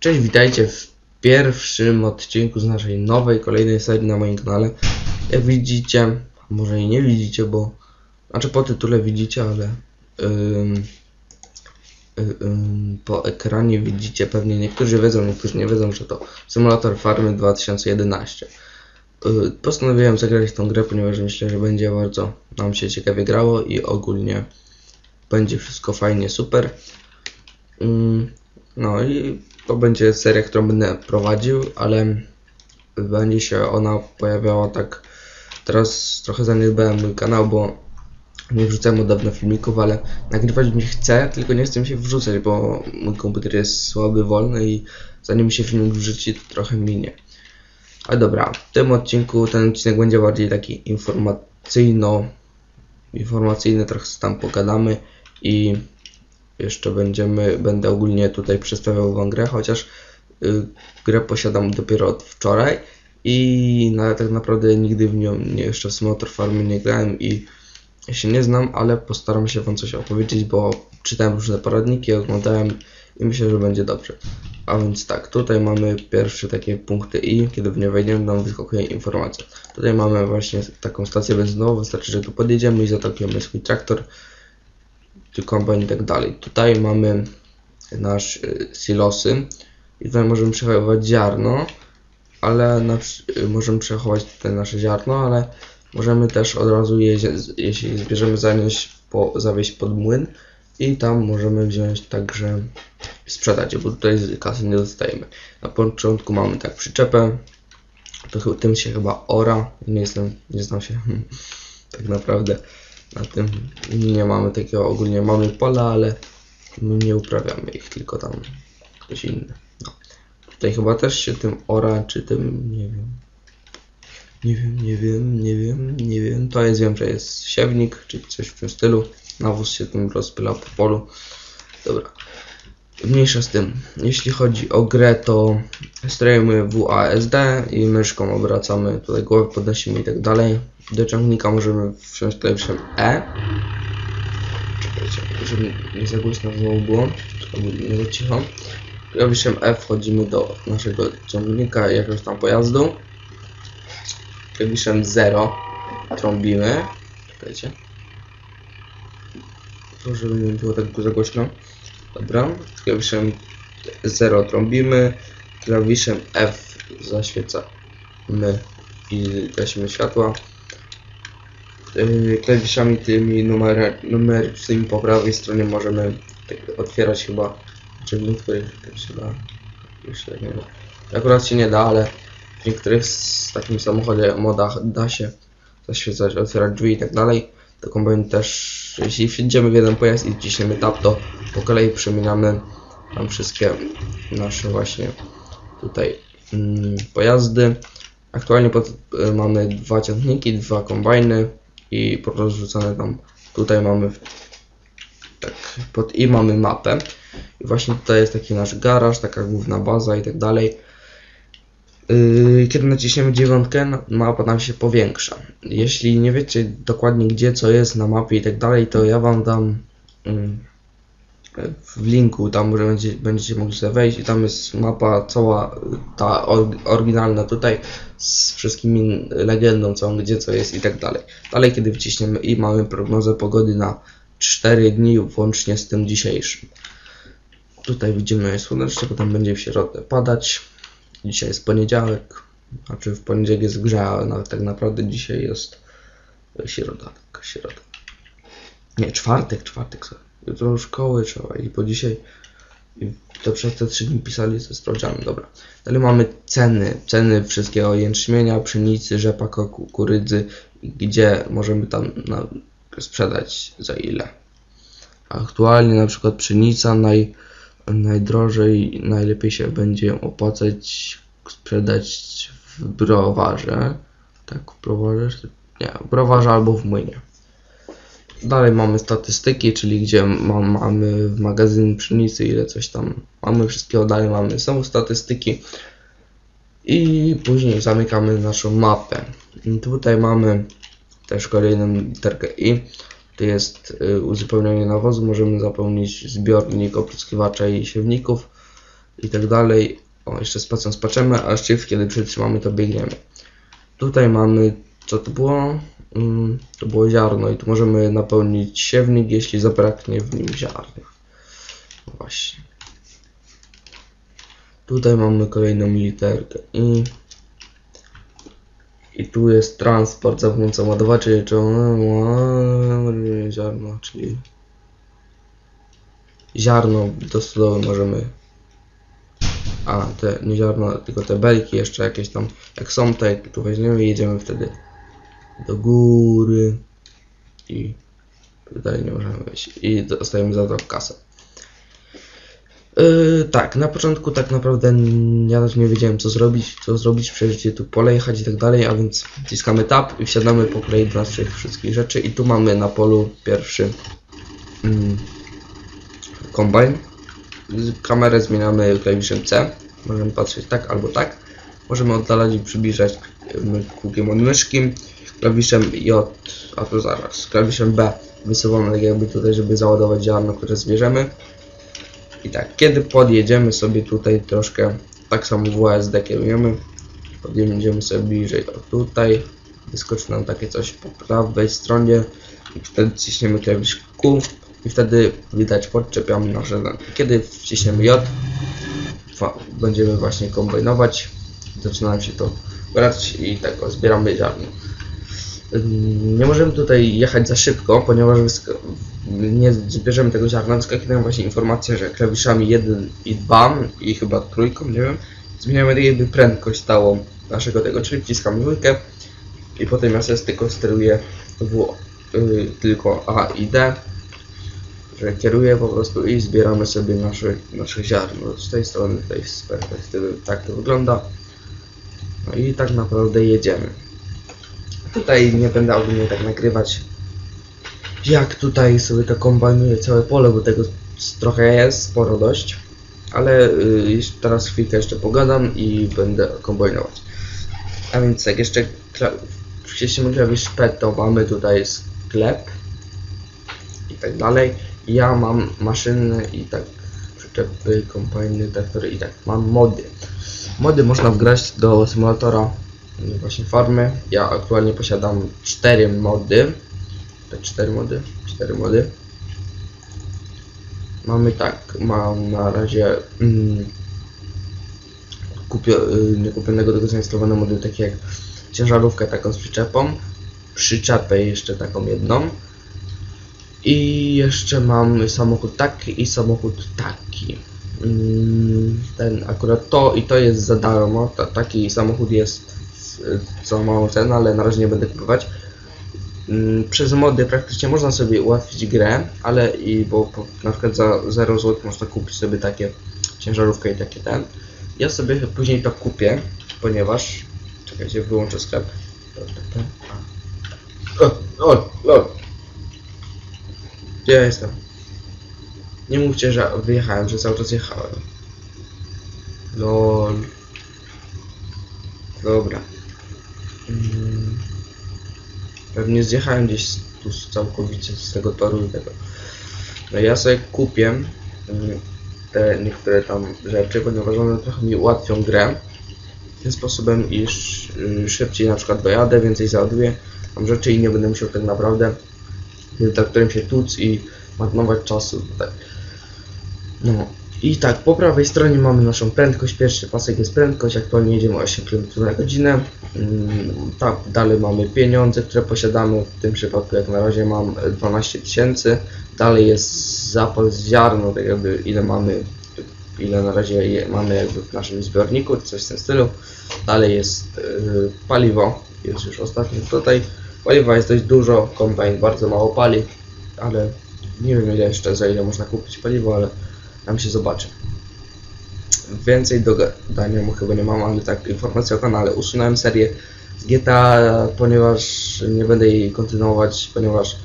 Cześć, witajcie w pierwszym odcinku z naszej nowej, kolejnej serii na moim kanale. Jak widzicie, może i nie widzicie, bo... Znaczy po tytule widzicie, ale... ym, y, ym, po ekranie widzicie pewnie, niektórzy wiedzą, niektórzy nie wiedzą, że to Symulator Farmy 2011. Y, Postanowiłem zagrać tą grę, ponieważ myślę, że będzie bardzo nam się ciekawie grało i ogólnie będzie wszystko fajnie, super. No i to będzie seria, którą będę prowadził, ale będzie się ona pojawiała tak. Teraz trochę zaniedbałem mój kanał, bo nie wrzucałem od dawna filmików, ale nagrywać mi chcę, tylko nie chcę mi się wrzucać, bo mój komputer jest słaby, wolny i zanim się filmik wrzuci, to trochę minie. Ale dobra, w tym odcinku ten odcinek będzie bardziej taki informacyjno informacyjny, trochę tam pogadamy i jeszcze będziemy, będę ogólnie tutaj przedstawiał wam grę, chociaż y, grę posiadam dopiero od wczoraj i tak naprawdę nigdy w nią nie, jeszcze w Simulator Farmy nie grałem i się nie znam, ale postaram się wam coś opowiedzieć, bo czytałem różne poradniki, oglądałem i myślę, że będzie dobrze. A więc tak, tutaj mamy pierwsze takie punkty i kiedy w nie wejdziemy, nam wyskakuje informacja. Tutaj mamy właśnie taką stację benzynową, wystarczy, że tu podjedziemy i zatankujemy swój traktor czy kombajn i tak dalej. Tutaj mamy nasz y, silosy i tutaj możemy przechowywać ziarno, ale na, y, możemy przechować tutaj nasze ziarno, ale możemy też od razu je, jeśli zbierzemy zanieść po, zawieźć pod młyn i tam możemy wziąć także sprzedać, bo tutaj z kasy nie dostajemy. Na początku mamy tak przyczepę, to tym się chyba ora, nie jestem, nie znam się tak naprawdę na tym nie mamy takiego ogólnie mamy pola, ale nie uprawiamy ich, tylko tam ktoś inny. No. Tutaj chyba też się tym ora, czy tym nie wiem. Nie wiem, nie wiem, nie wiem, nie wiem. To jest wiem, że jest siewnik, czy coś w tym stylu. Nawóz się tym rozpyla po polu. Dobra. Mniejsza z tym. Jeśli chodzi o grę, to sterujemy WASD i myszką obracamy, tutaj głowę podnosimy i tak dalej. Do ciągnika możemy wsiąść klawishem E. Czekajcie, żeby nie za głośno znowu było, albo nie za cicho. Klawiszem E wchodzimy do naszego ciągnika jakiegoś tam pojazdu. Klawiszem 0 trąbimy. Czekajcie. To żeby nie było tak za głośno. Dobra, klawiszem 0 trąbimy, klawiszem F zaświecamy i gasimy światła. Yy, Klawiszami tymi numer, numerycznymi po prawej stronie możemy tak otwierać chyba drzwi, w których tak da. Nie wiem. Akurat się nie da, ale w niektórych z takim samochodzie modach da się zaświecać, otwierać drzwi i tak dalej. Do kombajnu też, jeśli wsiądziemy w jeden pojazd i wciśniemy tab, to po kolei przemieniamy tam wszystkie nasze właśnie tutaj mm, pojazdy. Aktualnie pod, y, mamy dwa ciągniki, dwa kombajny i porozrzucane tam tutaj mamy tak pod i mamy mapę. I właśnie tutaj jest taki nasz garaż, taka główna baza i tak dalej. Yy, Kiedy naciśniemy dziewiątkę, na- mapa nam się powiększa. Jeśli nie wiecie dokładnie gdzie co jest na mapie i tak dalej, to ja wam dam mm, w linku, tam będzie, będziecie mogli sobie wejść i tam jest mapa cała ta or, oryginalna tutaj z wszystkimi legendą całą, gdzie co jest i tak dalej. Dalej kiedy wciśniemy i mamy prognozę pogody na 4 dni włącznie z tym dzisiejszym. Tutaj widzimy słonecznie, potem będzie w środę padać. Dzisiaj jest poniedziałek, znaczy w poniedziałek jest grze, ale nawet tak naprawdę dzisiaj jest środa, tak, środa. Nie, czwartek, czwartek, sorry. Jutro do szkoły trzeba i po dzisiaj i to przez te trzy dni pisali ze sprawdzianem, dobra. Dalej mamy ceny, ceny wszystkiego jęczmienia, pszenicy, rzepaka, kukurydzy, gdzie możemy tam na, sprzedać za ile. Aktualnie na przykład pszenica naj, najdrożej, najlepiej się będzie opłacać sprzedać w browarze. Tak, w browarze? Nie, w browarze albo w młynie. Dalej mamy statystyki, czyli gdzie ma, mamy w magazyn pszenicy ile coś tam mamy wszystkiego, dalej mamy są statystyki i później zamykamy naszą mapę. I tutaj mamy też kolejną literkę i to jest y, uzupełnienie nawozu, możemy zapełnić zbiornik opryskiwacza i siewników i tak dalej. O, jeszcze spacją spaczemy, a shift kiedy przytrzymamy to biegniemy. Tutaj mamy, co to było? Mm, to było ziarno i tu możemy napełnić siewnik, jeśli zabraknie w nim ziarna. No właśnie. Tutaj mamy kolejną literkę i i tu jest transport za pomocą ładowaczy czy ziarno, czyli ziarno do stodoły możemy a te nie ziarno, tylko te belki jeszcze jakieś tam jak są to jak tu weźmiemy i jedziemy wtedy do góry i dalej nie możemy wejść i dostajemy za to kasę. Yy, tak, na początku tak naprawdę ja też nie wiedziałem co zrobić, co zrobić, przejść tu pole jechać i tak dalej, a więc wciskamy tab i wsiadamy po kolei do naszych wszystkich rzeczy i tu mamy na polu pierwszy mm, kombajn. Kamerę zmieniamy klawiszem C, możemy patrzeć tak albo tak. Możemy oddalać i przybliżać kółkiem od myszki, klawiszem J, a to zaraz, klawiszem B wysuwamy tak jakby tutaj, żeby załadować ziarno, które zbierzemy. I tak, kiedy podjedziemy sobie tutaj troszkę, tak samo WSD kierujemy, podjedziemy sobie bliżej, o tutaj, wyskoczy nam takie coś po prawej stronie wtedy wciśniemy klawisz Q i wtedy widać podczepiamy dane. Kiedy wciśniemy J, będziemy właśnie kombinować, zaczyna się to grać i tak zbieramy ziarno. Nie możemy tutaj jechać za szybko, ponieważ nie zbierzemy tego ziarna. Wyskakuje nam właśnie informacja, że klawiszami 1 i 2 i chyba trójką, nie wiem, zmieniamy jakby prędkość stałą naszego tego, czyli wciskamy dwójkę i potem ja sobie tylko steruję w, y, tylko A i D, że kieruję po prostu i zbieramy sobie nasze, nasze ziarno. Z tej strony, tutaj z perspektywy tak to wygląda. No i tak naprawdę jedziemy. Tutaj nie będę ogólnie tak nagrywać jak tutaj sobie to kombajnuję całe pole, bo tego trochę jest, sporo dość. Ale y, teraz chwilkę jeszcze pogadam i będę kombajnować. A więc jak jeszcze wcześniej klawisz P, to mamy tutaj sklep i tak dalej. Ja mam maszyny i tak przyczepy, kombajny, traktory i tak. Mam mody. Mody można wgrać do symulatora właśnie farmy. Ja aktualnie posiadam 4 mody. Te 4 mody. 4 mody. Mamy tak, mam na razie mm, kupio, y, kupionego, tylko zainstalowane mody takie jak ciężarówkę taką z przyczepą, przyczepę jeszcze taką jedną i jeszcze mam samochód taki i samochód taki. Mm, ten akurat to i to jest za darmo, Ta, taki samochód jest co małą cenę, ale na razie nie będę kupować. Mm, przez mody praktycznie można sobie ułatwić grę, ale i bo na przykład za 0 zł można kupić sobie takie ciężarówkę i takie ten. Ja sobie później to kupię, ponieważ czekajcie, wyłączę sklep. O, o, o. Gdzie ja jestem? Nie mówcie, że wyjechałem, że cały czas jechałem. Lol. Dobra. Mm. Pewnie zjechałem gdzieś tu całkowicie z tego toru i tego. No ja sobie kupię mm, te niektóre tam rzeczy, ponieważ one trochę mi ułatwią grę. Tym sposobem, iż y, szybciej na przykład dojadę, więcej załaduję mam rzeczy i nie będę musiał tak naprawdę tym traktorem się tłuc i marnować czasu. No, i tak, po prawej stronie mamy naszą prędkość, pierwszy pasek jest prędkość, aktualnie jedziemy 8 km na godzinę. Mm, tak, dalej mamy pieniądze, które posiadamy, w tym przypadku jak na razie mam 12 tysięcy. Dalej jest zapas ziarno, tak jakby ile mamy, ile na razie mamy jakby w naszym zbiorniku, coś w tym stylu. Dalej jest yy, paliwo, jest już ostatni tutaj. Paliwa jest dość dużo, kombajn bardzo mało pali, ale nie wiem ile jeszcze, za ile można kupić paliwo, ale tam się zobaczy. Więcej do gadania mu chyba nie mam, ale tak, informacja o kanale. Usunąłem serię z GTA, ponieważ nie będę jej kontynuować, ponieważ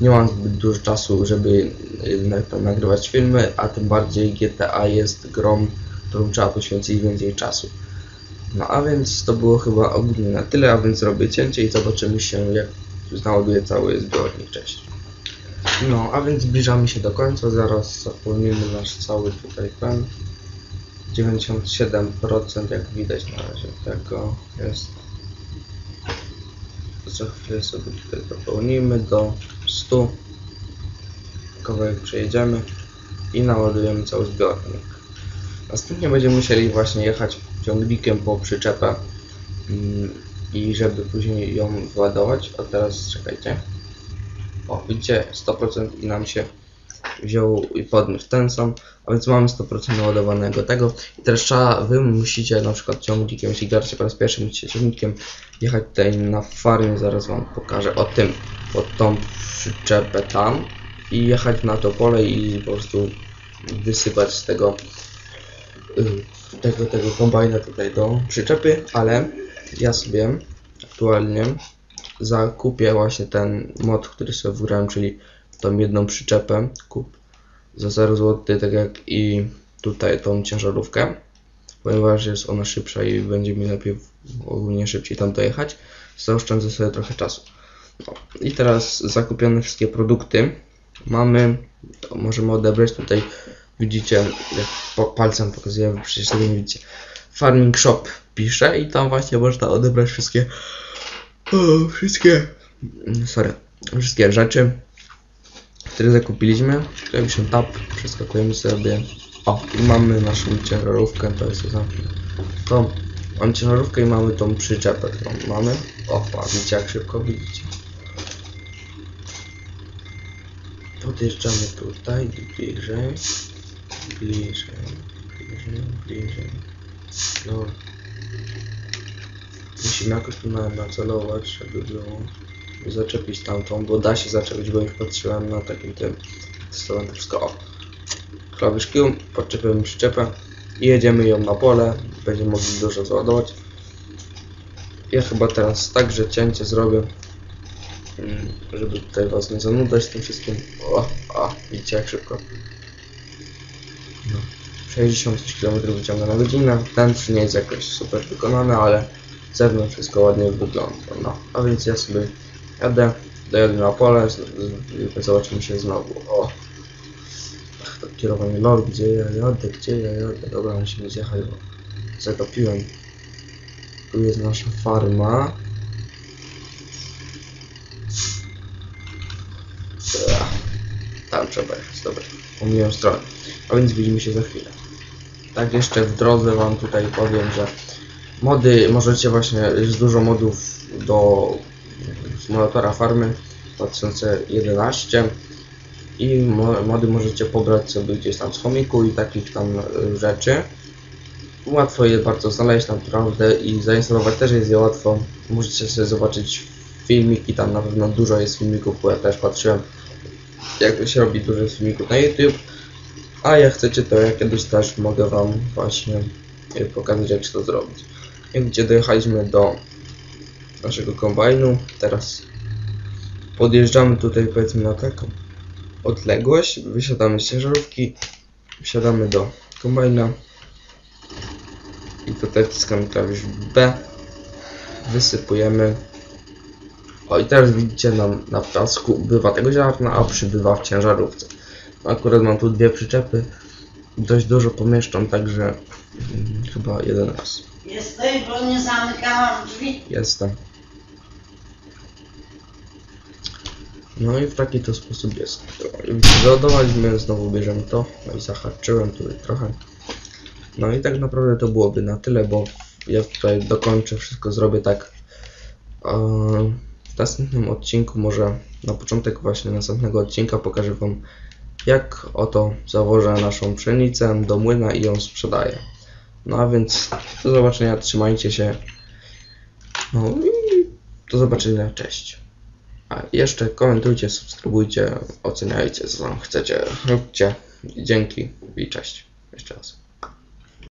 nie mam zbyt dużo czasu, żeby y, nagrywać filmy, a tym bardziej GTA jest grą, którą trzeba poświęcić więcej czasu. No a więc to było chyba ogólnie na tyle, a więc robię cięcie i zobaczymy się jak załaduje cały zbiornik. Cześć. No, a więc zbliżamy się do końca, zaraz zapełnimy nasz cały tutaj plan. 97% jak widać na razie tego jest. Za chwilę sobie tutaj dopełnimy do 100. Kawałek przejedziemy i naładujemy cały zbiornik. Następnie będziemy musieli właśnie jechać ciągnikiem po przyczepę mm, i żeby później ją wyładować. A teraz czekajcie. O, widzicie, 100% i nam się wziął i podniósł. Ten sam, a więc mamy 100% naładowanego tego. I teraz trzeba, wy musicie na przykład ciągnikiem, jeśli gracie po raz pierwszy, musicie ciągnikiem jechać tutaj na farmie, zaraz wam pokażę o tym, pod tą przyczepę tam i jechać na to pole i po prostu wysypać z tego y, tego, tego kombajna tutaj do przyczepy, ale ja sobie aktualnie zakupię właśnie ten mod, który sobie wygrałem, czyli tą jedną przyczepę kup za 0 zł, tak jak i tutaj tą ciężarówkę, ponieważ jest ona szybsza i będzie mi lepiej ogólnie szybciej tam dojechać, zaoszczędzę sobie trochę czasu. No. I teraz zakupione wszystkie produkty mamy, możemy odebrać tutaj, widzicie, jak po palcem pokazuję, przecież tego nie widzicie. Farming Shop pisze i tam właśnie można odebrać wszystkie o, wszystkie sorry, wszystkie rzeczy które zakupiliśmy. Klejmy się tab, przeskakujemy sobie. O, i mamy naszą ciężarówkę, to jest to. To mam ciężarówkę i mamy tą przyczepę, którą mamy. O, widzicie jak szybko widzicie. Podjeżdżamy tutaj, bliżej, bliżej, bliżej, bliżej. No. Musimy jakoś tu na- nacelować, żeby było zaczepić tamtą, bo da się zaczepić, bo już patrzyłem na takim tym to wszystko. O, klawisz Q, przyczepę i jedziemy ją na pole, będziemy mogli dużo załadować. Ja chyba teraz także cięcie zrobię, mm, żeby tutaj was nie zanudzać tym wszystkim. O, o, widzicie jak szybko. No. 60 km wyciąga na godzinę. Wnętrz nie jest jakoś super wykonane, ale zewnątrz wszystko ładnie wygląda. No, a więc ja sobie jadę, dojadę na pole, z, z, zobaczymy się znowu. O! Ach, to kierowanie lol, gdzie ja jadę, gdzie ja jadę. Dobra, musimy zjechać, bo zagapiłem. Tu jest nasza farma. Tam trzeba jechać, dobra. Pomyliłem stronę. A więc widzimy się za chwilę. Tak jeszcze w drodze wam tutaj powiem, że mody możecie właśnie, jest dużo modów do symulatora farmy 2011 i mo- mody możecie pobrać sobie gdzieś tam z chomiku i takich tam y, rzeczy. Łatwo je bardzo znaleźć naprawdę i zainstalować też jest je łatwo. Możecie sobie zobaczyć filmiki, tam na pewno dużo jest filmików, bo ja też patrzyłem jak się robi dużo filmików na YouTube. A jak chcecie, to ja kiedyś też mogę Wam właśnie pokazać, jak to zrobić. Jak widzicie, dojechaliśmy do naszego kombajnu. Teraz podjeżdżamy tutaj, powiedzmy, na taką odległość. Wysiadamy z ciężarówki, wsiadamy do kombajna i tutaj wciskamy klawisz B. Wysypujemy. O i teraz widzicie nam na pasku bywa tego ziarna, a przybywa w ciężarówce. Akurat mam tu dwie przyczepy. Dość dużo pomieszczą, także mm, chyba jeden raz. Jesteś, bo nie zamykałam drzwi. Jestem. No i w taki to sposób jest. Załadowaliśmy, znowu bierzemy to. No i zahaczyłem tutaj trochę. No i tak naprawdę to byłoby na tyle, bo ja tutaj dokończę wszystko, zrobię tak. W następnym odcinku, może na początek właśnie następnego odcinka pokażę Wam jak oto zawożę naszą pszenicę do młyna i ją sprzedaję. No a więc do zobaczenia, trzymajcie się. No i do zobaczenia, cześć. A jeszcze komentujcie, subskrybujcie, oceniajcie, co tam chcecie, róbcie. Dzięki i cześć. Jeszcze raz.